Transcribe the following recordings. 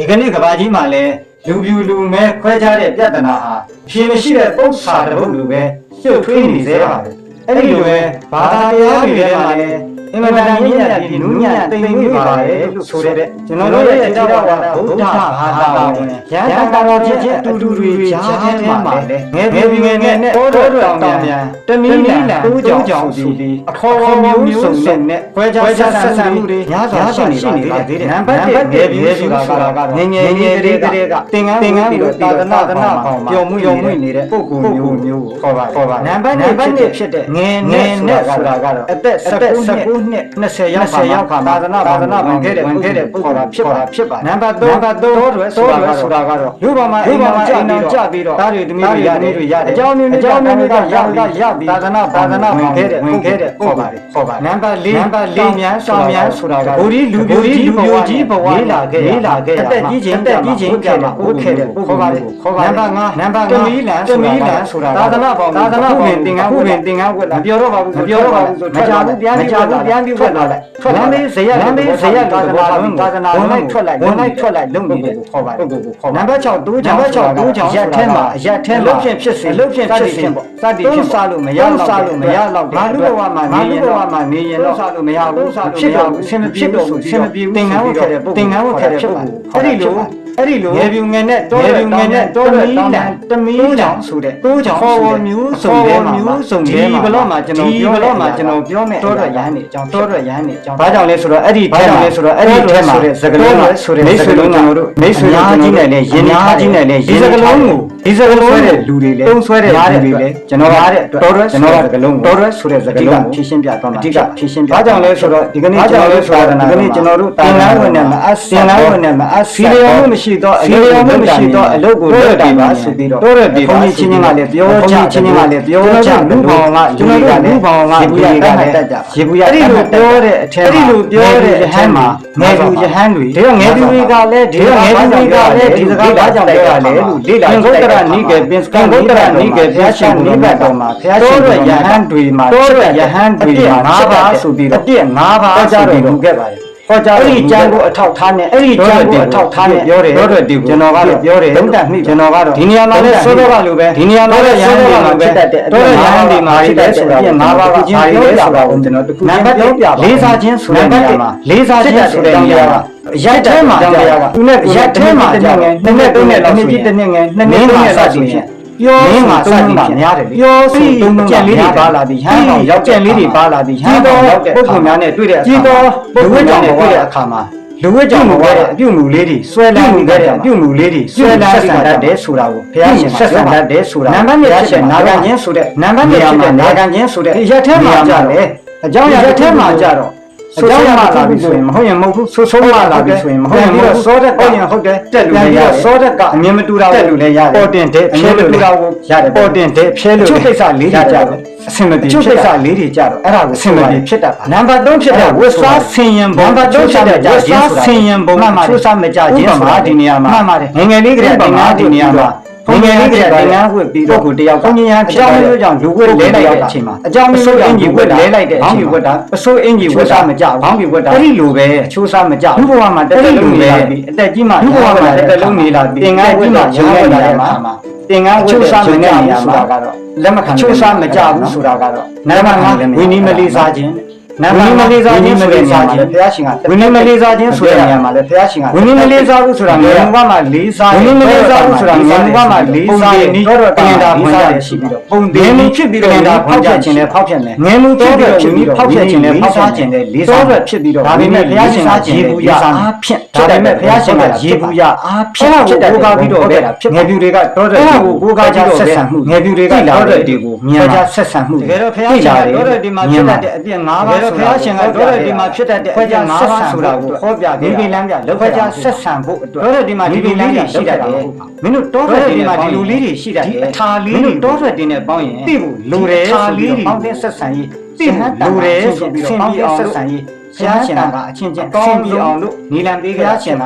ဒီကနေ့ကဘာကြီးမှာလဲလူပြူလူမဲခွဲခြားတဲ့ပြဿနာဟာအရှင်မရှိတဲ့ပု္ပ္ပာတစ်ပုဒ်လူပဲရှုပ်ထွေးနေသေးပါပဲအဲ့ဒီလိုပဲဘာသာတရားတွေထဲမှာလည်းအင်မတန်မြင့်မြတ်ပြီးနူးညံ့တိမ်မွေ့ပါတယ်လို့ဆိုတဲ့ကျွန်တော်တို့ရဲ့တိရဝါဒဗုဒ္ဓဘာသာဝင်ရဟန်းတော်ဖြစ်ခြင်းအတူတူတွေကြားထဲမှာလည်းငယ်ငယ်ငယ်နဲ့တောတော်တောင်ပြန်တမီးလန်တိုးကြောင်ကြောင်စီပြီးအခေါ်အဝေါ်မျိုးစုံနဲ့ခွဲခြားဆက်ဆံမှုတွေများစွာရှိနေပါသေးတယ်နံပါတ်1ငယ်ပြီးဆိုတာကတော့ငယ်ငယ်ငယ်တည်းကသင်္ကန်းသင်္ကန်းပြီးတော့တာသနာသနာပေါင်းမှာပျော်မှုပျော်မှုနေတဲ့ပုဂ္ဂိုလ်မျိုးမျိုးကိုခေါ်ပါခေါ်ပါနံပါတ်2ဖြစ်တဲ့ငယ်ငယ်နဲ့ဆိုတာကတော့အသက်19နှစ်20ရောက်20ရောက်ခါမှာသာသနာသာသနာဝင်ခဲ့တဲ့ဝင်ခဲ့တဲ့ပုဂ္ဂိုလ်ဖြစ်ပါဖြစ်ပါနံပါတ်3နံပါတ်3တော့တွေဆိုတာကတော့လူပေါ်မှာအိမ်မှာအိမ်မှာကြပြီးတော့သားတွေသမီးတွေရတယ်တွေရတယ်အကြောင်းမျိုးအကြောင်းမျိုးကရပြီးရပြီးသာသနာသာသနာဝင်ခဲ့တဲ့ဝင်ခဲ့တဲ့ခေါ်ပါတယ်ခေါ်ပါနံပါတ်4နံပါတ်4မြန်ဆောင်မြန်ဆိုတာကဘူရီလူပြိုကြီးလူပြိုကြီးဘဝလေးလာခဲ့လေးလာခဲ့အသက်ကြီးချင်းအသက်ကြီးချင်းကြမှာဟုတ်ခဲ့တဲ့ခေါ်ပါတယ်ခေါ်ပါနံပါတ်5နံပါတ်5တမီးလန်တမီးလန်ဆိုတာသာသနာပေါင်းသာသနာပေါင်းသင်္ကန်းဥပင်သင်္ကန်းဝက်လာမပြောတော့ပါဘူးမပြောတော့ပါဘူးဆိုမကြဘူးပြန်ပြီးမကြဘူးပြန်ပြီးထွက်လာလိုက်ထွက်လာမေးဇယက်လမ်းမေးဇယက်သာသနာလုံးသာသနာလုံးလိုက်ထွက်လိုက်ဝင်လိုက်ထွက်လိုက်လုံနေတဲ့ကိုခေါ်ပါတယ်ဟုတ်ကဲ့ခေါ်ပါနံပါတ်6တိုးချောင်းနံပါတ်6တိုးချောင်းရက်ထဲမှာရက်ထဲမှာလှုပ်ဖြင့်ဖြစ်စေလှုပ်ဖြင့်ဖြစ်စေပေါ့စသည်ဖြင့်စားလို့မရတော့စားလို့မရတော့ငါလူဘဝမှာနေရင်တော့မှာနေရင်တော့စားလို့မရဘူးစားလို့မရဘူးဆင်မပြေလို့ဆိုဆင်မပြေဘူးသင်္ကန်းဝတ်ခဲ့တဲ့ပုံသင်္ကန်းဝတ်ခဲ့တဲ့ပုံအဲ့ဒီလို အဲ့ဒီလိုငယ်ပြူငယ်နဲ့တောရငယ်နဲ့တောရတောင်းတမီးကြောင်ဆိုတဲ့တိုးကြောင်ခေါ်ဝမျိုးစုံထဲမှာမျိုးစုံထဲမှာဒီဘလော့မှာကျွန်တော်ပြောဘလော့မှာကျွန်တော်ပြောမယ်တောရရဟန်းနေအကြောင်းတောရရဟန်းနေအကြောင်းဘာကြောင့်လဲဆိုတော့အဲ့ဒီဘာကြောင့်လဲဆိုတော့အဲ့ဒီထဲမှာစကလုံးဆိုတဲ့မိတ်ဆွေလုံးကျွန်တော်တို့မိတ်ဆွေများကြီးနဲ့လည်းယဉ်များကြီးနဲ့လည်းဒီစကလုံးကို ဒီစကလုံးတဲ့လူတွေလည်းတုံးဆွဲတဲ့လူတွေလည်းကျွန်တော်ကားတဲ့တောရကျွန်တော်ကစကလုံးတောရဆိုတဲ့စကလုံးဖြည့်ရှင်းပြသွားမှာအဓိကဖြည့်ရှင်းပြဘာကြောင့်လဲဆိုတော့ဒီကနေ့ကျွန်တော်တို့ဆိုတာဒီကနေ့ကျွန်တော်တို့တာလန်းဝင်နဲ့မအပ်စင်လန်းဝင်နဲ့မအပ်စီရီယံမှုမရှိတော့စီရီယံမှုမရှိတော့အလုပ်ကိုလုပ်တယ်ပါဆိုပြီးတော့တောရပြီပါချင်းချင်းကလည်းပြောကြချင်းချင်းကလည်းပြောကြလူပေါင်းကကျွန်တော်တို့လူပေါင်းကရေဘူးရတတ်တတ်ကြရေဘူးရအဲ့ဒီလိုပြောတဲ့အထက်မှာအဲ့ဒီလိုပြောတဲ့အထက်မှာငယ်သူယဟန်တွေဒါတော့ငယ်သူတွေကလည်းဒီငယ်သူတွေကလည်းဒီစကားဘာကြောင့်ပြောရလဲလို့လေ့လာကြည့်တယ်ကံဂုတ္တရနိကေပင်ကံဂုတ္တရနိကေဘုရားရှင်နိဗ္ဗာန်တော်မှာဘုရားရှင်တော်ယဟန်တွေမှာတော်ရယဟန်တွေမှာ၅ပါးဆိုပြီးတော့အပြည့်၅ပါးဆိုပြီးတော့ခဲ့ပါတယ် ဟောကြားအဲ့ဒီကျမ်းကိုအထောက်ထားနဲ့အဲ့ဒီကျမ်းကိုအထောက်ထားနဲ့ပြောတယ်ပြောတယ်ကျွန်တော်ကတော့ပြောတယ်လုံးတမိကျွန်တော်ကတော့ဒီနေရာမှာလည်းစိုးတော့လိုပဲဒီနေရာမှာလည်းရဟန်းတွေမှာဖြစ်တတ်တဲ့အတော့ရဟန်းတွေမှာဖြစ်တတ်ဆိုတာကို၅ပါးကဘာတွေလဲဆိုတာကိုကျွန်တော်တခုနံပါတ်ပြောပြပါလေးစားခြင်းဆိုတဲ့နေရာမှာလေးစားခြင်းဆိုတဲ့နေရာမှာရက်ထဲမှာကြာသူနဲ့ရက်ထဲမှာကြာနှစ်နဲ့သုံးနဲ့လောက်ဆိုရင်တစ်နှစ်ငယ်နှစ်နှစ်သုံးနဲ့လောက်ဆိုရင် ပြောမင်းမှာစသည်ဖြင့်များတယ်လေပြောဆိုကြံလေးတွေပါလာသည်ဟန်းတော်ရောက်ကြံလေးတွေပါလာသည်ဟန်းတော်ရောက်တဲ့ပုဂ္ဂိုလ်များနဲ့တွေ့တဲ့အခါမှာပုဂ္ဂိုလ်များနဲ့တွေ့တဲ့အခါမှာလူဝိကြောင့်ဘဝတဲ့အပြုမှုလေးတွေဆွဲလန်းနေတဲ့အပြုမှုလေးတွေဆွဲလန်းဆက်ဆံတတ်တယ်ဆိုတာကိုဘုရားရှင်ဆက်ဆံတတ်တယ်ဆိုတာနံပါတ်1ဖြစ်တဲ့နာဂံချင်းဆိုတဲ့နံပါတ်1ဖြစ်တဲ့နာဂံချင်းဆိုတဲ့ရက်ထဲမှာကြတယ်အကြောင်းရက်ထဲမှာကြတော့ အကြောင်းရလာပြီဆိုရင်မဟုတ်ရင်မဟုတ်ဘူးဆိုးဆိုးမလာပြီဆိုရင်မဟုတ်ရင်မဟုတ်စောတဲ့ဟုတ်ရင်ဟုတ်တယ်တက်လူလည်းရတယ်စောတဲ့ကအမြင်မတူတာတက်လူလည်းရတယ်ပေါ်တင်တဲ့ဖြဲလို့တူတာကိုရတယ်ပေါ်တင်တဲ့ဖြဲလို့ချုပ်ကိစ္စလေးတွေကြတော့အဆင်မပြေချုပ်ကိစ္စလေးတွေကြတော့အဲ့ဒါကိုအဆင်မပြေဖြစ်တတ်ပါနံပါတ်3ဖြစ်တဲ့ဝစ်စားဆင်ရင်ဘုံနံပါတ်3ဖြစ်တဲ့ဝစ်စားဆင်ရင်ဘုံမှမှချိုးစားမကြခြင်းဆိုတာဒီနေရာမှာမှန်ပါတယ်ငငယ်လေးကလေးကငါဒီနေရာမှာ ဘုံငယ်လေးကတည်းကငန်းဝတ်ပြီးတော့ကိုတယောက်ဘုံညာအကြောင်းမျိုးကြောင့်လူဝတ်လဲလိုက်တဲ့အချိန်မှာအကြောင်းမျိုးကြောင့်အင်ကြီးဝတ်လဲလိုက်တဲ့အချိန်ဝတ်တာအစိုးအင်ကြီးဝတ်တာမကြဘူးဘောင်းကြီးဝတ်တာအဲ့ဒီလိုပဲအချိုးစားမကြဘူးဘုဘဝမှာတက်တက်လုံးနေလာပြီအသက်ကြီးမှဘုဘဝမှာတက်တက်လုံးနေလာပြီသင်္ကန်းဝတ်တာရုံးဝတ်တာမှာသင်္ကန်းဝတ်ချိုးစားမနေရမှာကတော့လက်မခံချိုးစားမကြဘူးဆိုတာကတော့နံပါတ်5ဝိနည်းမလေးစားခြင်း နံပါတ်မလေးစားခြင်းဆိုတဲ့နေရာမှာဘုရားရှင်ကဝိနည်းမလေးစားခြင်းဆိုတဲ့နေရာမှာလည်းဘုရားရှင်ကဝိနည်းမလေးစားဘူးဆိုတာငယ်မူကမှလေးစားဝိနည်းမလေးစားဘူးဆိုတာငယ်မူကမှလေးစားရင်ဒီတော့တင်တာဖွင့်ရတယ်ရှိပြီးတော့ပုံသေးမှုဖြစ်ပြီးတော့တင်တာဖောက်ဖြတ်ခြင်းနဲ့ဖောက်ဖြတ်မယ်ငယ်မူတော့ဖြစ်ပြီးဖောက်ဖြတ်ခြင်းနဲ့ဖောက်ဖြတ်ခြင်းနဲ့လေးစားတော့ဖြစ်ပြီးတော့ဒါပေမဲ့ဘုရားရှင်ကရေဘူးရအားဖြင့်ဒါပေမဲ့ဘုရားရှင်ကရေဘူးရအားဖြင့်ဖြစ်တဲ့ကိုးကားပြီးတော့ပဲငယ်ပြူတွေကတော့တဲ့ကိုကိုးကားကြဆက်ဆံမှုငယ်ပြူတွေကတော့တဲ့တွေကိုမြန်ကြဆက်ဆံမှုတကယ်တော့ဘုရားရှင်ကတော့တဲ့ဒီမှာဖြစ်တဲ့အပြည့်၅ပါးဆိုတော့ဘုရားရှင်ကတော့တဲ့ဒီမှာဖြစ်တဲ့ခွဲခြားဆက်ဆံဆိုတာကိုဟောပြခဲ့ဒီလမ်းပြလောက်ခွဲခြားဆက်ဆံဖို့အတွက်တော့တဲ့ဒီမှာဒီလိုလေးတွေရှိတတ်တယ်မင်းတို့တော့တဲ့ဒီမှာဒီလိုလေးတွေရှိတတ်တယ်အထာလေးတွေတော့တဲ့တင်းနဲ့ပေါင်းရင်သိဖို့လိုတယ်ဆိုပြီးတော့ပေါင်းတဲ့ဆက်ဆံရေးသိဖို့လိုတယ်ဆိုပြီးတော့ပေါင်းတဲ့ဆက်ဆံရေးဘုရားရှင်ကအချင်းချင်းအကောင်းပြီးအောင်လို့နီလန်ပေးကြဘုရားရှင်က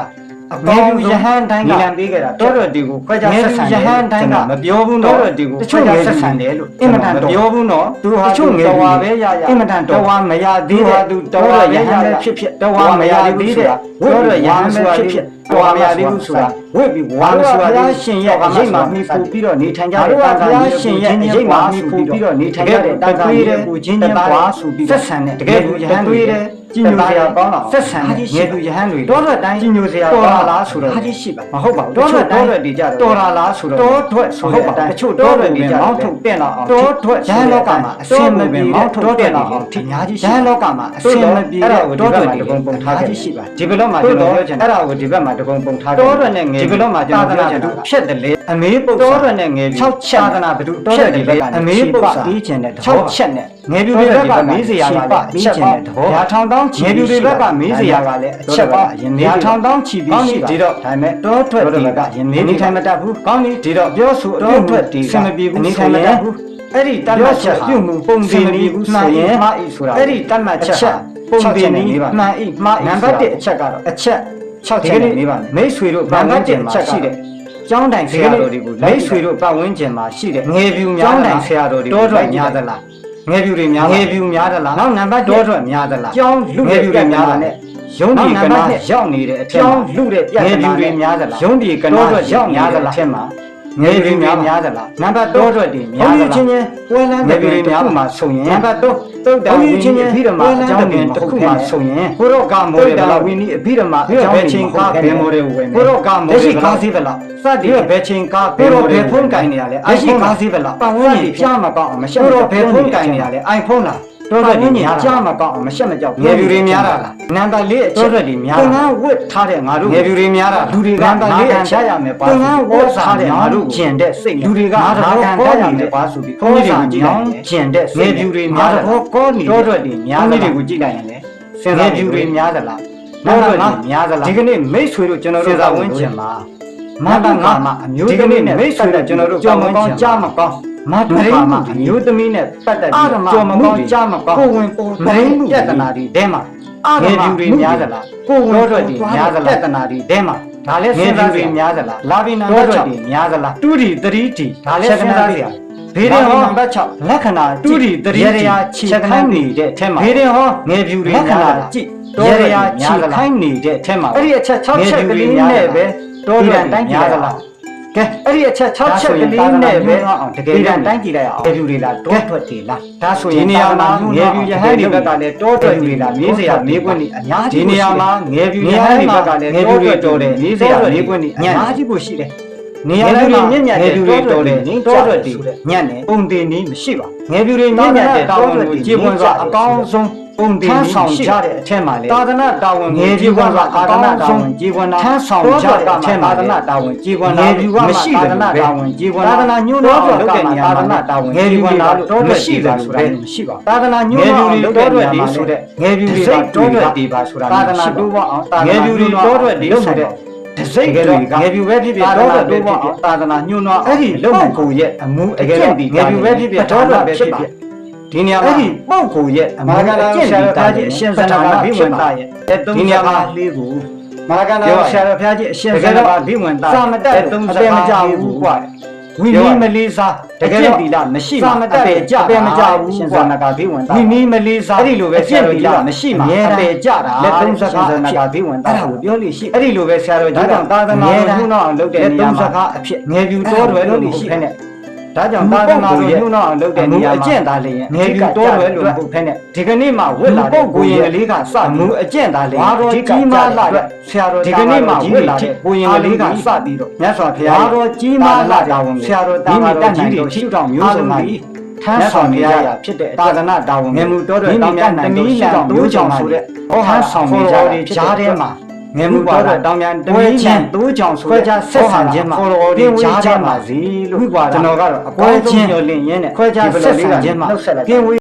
အကောင်းယဟန်တိုင်းကနီလန်ပေးကြတာတော့တဲ့ဒီကိုခွဲခြားဆက်ဆံယဟန်တိုင်းကမပြောဘူးတော့တဲ့ဒီကိုတချို့ဆက်ဆံတယ်လို့အင်မတန်မပြောဘူးနော်သူဟာတချို့ငယ်တော်ပဲရရအင်မတန်တော်ဝါမရသေးတဲ့သူတော်ရယဟန်ပဲဖြစ်ဖြစ်တော်ဝါမရသေးတဲ့တော်ရယဟန်ပဲဖြစ်ဖြစ် တော်မရသေးဘူးဆိုတာဝိပြီးဝါမဆိုတာဘုရားရှင်ရဲ့အရေးမှာမိဖူပြီးတော့နေထိုင်ကြတဲ့ဘုရားရှင်ရဲ့အရေးမှာမိဖူပြီးတော့နေထိုင်ကြတဲ့တာကားရဲ့ကိုချင်းချင်းပွားဆိုပြီးဆက်ဆံတဲ့တကယ်လူရဟန်းတွေတဲ့ကြည်ညိုစရာကောင်းတော့ဆက်ဆံတဲ့ငယ်သူရဟန်းတွေတောထွက်တိုင်းကြည်ညိုစရာတော်လာလားဆိုတော့ဟာကြီးရှိပါမဟုတ်ပါဘူးတောထွက်တောထွက်တွေကြတော့တော်လာလားဆိုတော့တောထွက်ဆိုတဲ့အတိုင်းတချို့တောထွက်တွေကြမောင်းထုတ်တဲ့လောက်အောင်တောထွက်ရဟန်းလောကမှာအစင်မပြေမောင်းထုတ်တဲ့လောက်အောင်အများကြီးရှိရဟန်းလောကမှာအစင်မပြေတဲ့တောထွက်တွေပုံပုံထားခဲ့ရှိပါဒီဘက်မှာကျွန်တော်ပြောချင်တာအဲ့ဒါကိုဒီဘက်မှာတကုံပုံထားခဲ့တောထွက်နဲ့ငယ်ဒီဘက်မှာကျွန်တော်ပြောချင်တာဖြစ်တယ်လေအမေးပုတ်တောထွက်နဲ့ငယ်6ချက်သာသနာဘဒုတောထွက်ဒီဘက်ကအမေးပုတ်ပြီးချင်တဲ့6ချက်နဲ့ငယ်ပြူတွေဘက်ကမေးစရာကလည်းပြီးချင်တဲ့သဘောရာထောင်တောင်းချီငယ်ပြူတွေဘက်ကမေးစရာကလည်းအချက်ပါရင်မေးရာထောင်တောင်းချီပြီးရှိဒီတော့ဒါပေမဲ့တောထွက်တွေကရင်မေးနေထိုင်မတတ်ဘူးကောင်းပြီဒီတော့ပြောဆိုတောထွက်ဒီဆင်မပြေဘူးနေထိုင်မတတ်ဘူးအဲ့ဒီတတ်မှတ်ချက်ပြုမှုပုံစံနေဘူးဆိုရင်မှားဤဆိုတာအဲ့ဒီတတ်မှတ်ချက်ပုံစံနေမှန်ဤမှားဤနံပါတ်1အချက်ကတော့အချက် 6ချက်နေပါမိတ်ဆွေတို့ဗန်မတ်ချက်မှာရှိတဲ့ကျောင်းတိုင်ဆရာတော်တွေကိုမိတ်ဆွေတို့ပတ်ဝန်းကျင်မှာရှိတဲ့ငယ်ပြူများကျောင်းတိုင်ဆရာတော်တွေတောထွက်များသလားငယ်ပြူတွေများငယ်ပြူများသလားနောက်နံပါတ်တောထွက်များသလားကျောင်းလူငယ်ပြူတွေများသလားရုံးဒီကနာရောက်နေတဲ့အထက်မှာလူတဲ့ပြငယ်ပြူတွေများသလားရုံးဒီကနာရောက်များသလားအထက်မှာ ငယ်ပြူများများသလားနံပါတ်တောထွက်တွေများသလားချင်းချင်းဝဲလန်းငယ်ပြူတွေများမှာဆိုရင်နံပါတ်3တုတ်တန်ဝင်းချင်းချင်းပြီးတော့မှအကြောင်းတင်တစ်ခုမှဆိုရင်ကိုရောကမိုးတယ်လားဝင်းကြီးပြီးတော့မှအကြောင်းချင်းကားဘယ်မိုးတယ်ဝယ်နေကိုရောကမိုးတယ်ကားစီးဗလားစသည်ဘယ်ချင်းကားဘယ်မိုးတယ်ဖုန်းကင်နေရလဲအိုင်ဖုန်းကားစီးဗလားပတ်ဝန်းကျင်ပြမကောင်းအောင်မရှက်ကိုရောဘယ်ဖုန်းကင်နေရလဲအိုင်ဖုန်းလား တော်တော်ကြီးညာကြားမကောင်းအောင်မရှက်မကြောက်ငယ်ပြူတွေများတာလားနံပါတ်၄အချက်တော်တွေများတာငါဝတ်ထားတဲ့ငါတို့ငယ်ပြူတွေများတာလူတွေကနံပါတ်၄အချက်ရမယ်ပါငါဝတ်ထားတဲ့ငါတို့ကျင်တဲ့စိတ်လူတွေကငါတို့ကောရမယ်ပါဆိုပြီးဘုန်းကြီးတွေကကြည့်လိုက်ကျင်တဲ့ငယ်ပြူတွေများတာကောနေတော်တော်တွေများတာတွေကိုကြည့်လိုက်ရင်လေစဉ်းစားပြူတွေများသလားတော်တော်တွေများသလားဒီကနေ့မိတ်ဆွေတို့ကျွန်တော်တို့စဉ်းစားဝင်ကျင်ပါ မတငါမအမျိုးဒီကနေ့မိတ်ဆွေတို့ကျွန်တော်တို့ကြောင်မကောင်းကြားမကောင်းမတ်ပါမအမျိုးသမီးနဲ့ပတ်သက်ပြီးကြော်မကောင်းကြားမကောင်းကိုဝင်ပေါ်မရင်းပြဿနာတွေတဲမှာငယ်ပြူတွေများသလားကိုဝင်တော့တွေများသလားပြဿနာတွေတဲမှာဒါလည်းစဉ်းစားတွေများသလားလာဘီနံပါတ်6တွေများသလားတူတီ3တီဒါလည်းစဉ်းစားတွေဘေးရင်ဟောနံပါတ်6လက္ခဏာတူတီ3တီရရချီခိုင်းနေတဲ့အထက်မှာဘေးရင်ဟောငယ်ပြူတွေများသလားကြည့်တော်ရရချီခိုင်းနေတဲ့အထက်မှာအဲ့ဒီအချက်6ချက်ကလေးနဲ့ပဲ တော်ရတိုင်းကြည့်ရလားကဲအဲ့ဒီအချက်6ချက်ကလေးနဲ့ပဲတကယ်တမ်းတိုင်းကြည့်လိုက်အောင်ငယ်ပြူတွေလားတောထွက်တွေလားဒါဆိုရင်ဒီနေရာမှာငယ်ပြူရဟန်းတွေဘက်ကလည်းတောထွက်တွေလားမေးစရာမေးခွန်းတွေအများကြီးဒီနေရာမှာငယ်ပြူရဟန်းတွေဘက်ကလည်းငယ်ပြူတွေတော်တယ်မေးစရာမေးခွန်းတွေအများကြီးကိုရှိတယ်နေရာတွေမြင့်မြတ်တဲ့ငယ်ပြူတွေတော်တယ်ငင်းတောထွက်တွေညံ့တယ်ပုံတင်နည်းမရှိပါငယ်ပြူတွေမြင့်မြတ်တဲ့တောင်းကိုကြည်ပွင့်စွာအကောင်းဆုံး ပုံတင်နည်းဆောင်ကြတဲ့အထက်မှာလေသာသနာတာဝန်ငယ်ပြူကသာသနာတာဝန်ကြည်ပွင့်တာထမ်းဆောင်ကြတဲ့အထက်မှာသာသနာတာဝန်ကြည်ပွင့်တာငယ်ပြူကမရှိသာသနာတာဝန်ကြည်ပွင့်တာသာသနာညွှန်းတော်လုပ်တဲ့နေရာမှာသာသနာတာဝန်ငယ်ပြူကလားလို့မရှိတယ်ဆိုတာမရှိပါသာသနာညွှန်းတော်လုပ်တဲ့နေရာမှာဆိုတဲ့ငယ်ပြူတွေကတော်ထွက်တည်ပါဆိုတာသာသနာတိုးဝအောင်ငယ်ပြူတွေတော်ထွက်တည်ဆိုတဲ့တစိတ်တွေကငယ်ပြူပဲဖြစ်ဖြစ်တော်ထွက်တိုးဝအောင်သာသနာညွှန်းတော်အဲ့ဒီလုံကိုရဲ့အမှုအကျင့်ဒီငယ်ပြူပဲဖြစ်ဖြစ်တော်ထွက်ပဲဖြစ်ဖြစ် ဒီနေရာမှာအဲ့ဒီပုတ်ကိုရဲ့အမာကလာဆရာတော်ဘုရားကြီးအရှင်သန္တာဘိဝန္တရဲ့ဒီနေရာမှာလေးကိုမာကလာဆရာတော်ဘုရားကြီးအရှင်သန္တာဘိဝန္တစာမတက်အပေမကြဘူးကွာဝိမီမလေးစားတကယ်တော့ဒီလားမရှိမှအပေကြအပေမကြဘူးရှင်သန္တာဘိဝန္တဝိမီမလေးစားအဲ့ဒီလိုပဲဆရာတော်ကြီးကမရှိမှအပေကြတာလက်သုံးစကားအဖြစ်ဘိဝန္တအဲ့ဒါကိုပြောလို့ရှိအဲ့ဒီလိုပဲဆရာတော်ကြီးကသာသနာ့ကိုခုနောက်အောင်လုပ်တဲ့နေရာမှာသုံးစကားအဖြစ်ငယ်ပြူတော်တယ်လို့ရှိဖက်နဲ့ ဒါကြောင့်သာသနာ့ကိုညှို့နှောက်အောင်လုပ်တဲ့နေရာမှာအကျင့်သားလေးရင်ငယ်ပြူတော်တယ်လို့ပုတ်ဖက်နဲ့ဒီကနေ့မှဝစ်လာတဲ့ကိုရင်ကလေးကစမူအကျင့်သားလေးဒီကြီးမားလာတဲ့ဆရာတော်ဒီကနေ့မှဝစ်လာတဲ့ကိုရင်ကလေးကစပြီးတော့မြတ်စွာဘုရားတော်ကြီးမားလာတဲ့ဆရာတော်တာမတော်ကြီးတွေရှိတော်မျိုးစုံမှာထမ်းဆောင်နေရဖြစ်တဲ့သာသနာတာဝန်ငယ်မှုတော်တော်တောင်းတနိုင်လို့ရှိတော်မျိုးကြောင့်ဆိုတဲ့ဟောဟာဆောင်နေကြတဲ့ကြားထဲမှာ ငယ်မှုတော်တော်တောင်းမြန်တမီးချန်တိုးကြောင်ဆိုတဲ့ဆက်ဆံခြင်းမှာဒီကြားထဲမှာစီလို့ကျွန်တော်ကတော့အကွဲချင်းညှို့လင့်ရင်းနဲ့ခွဲခြားဆက်ဆံခြင်းမှာကင်းဝေး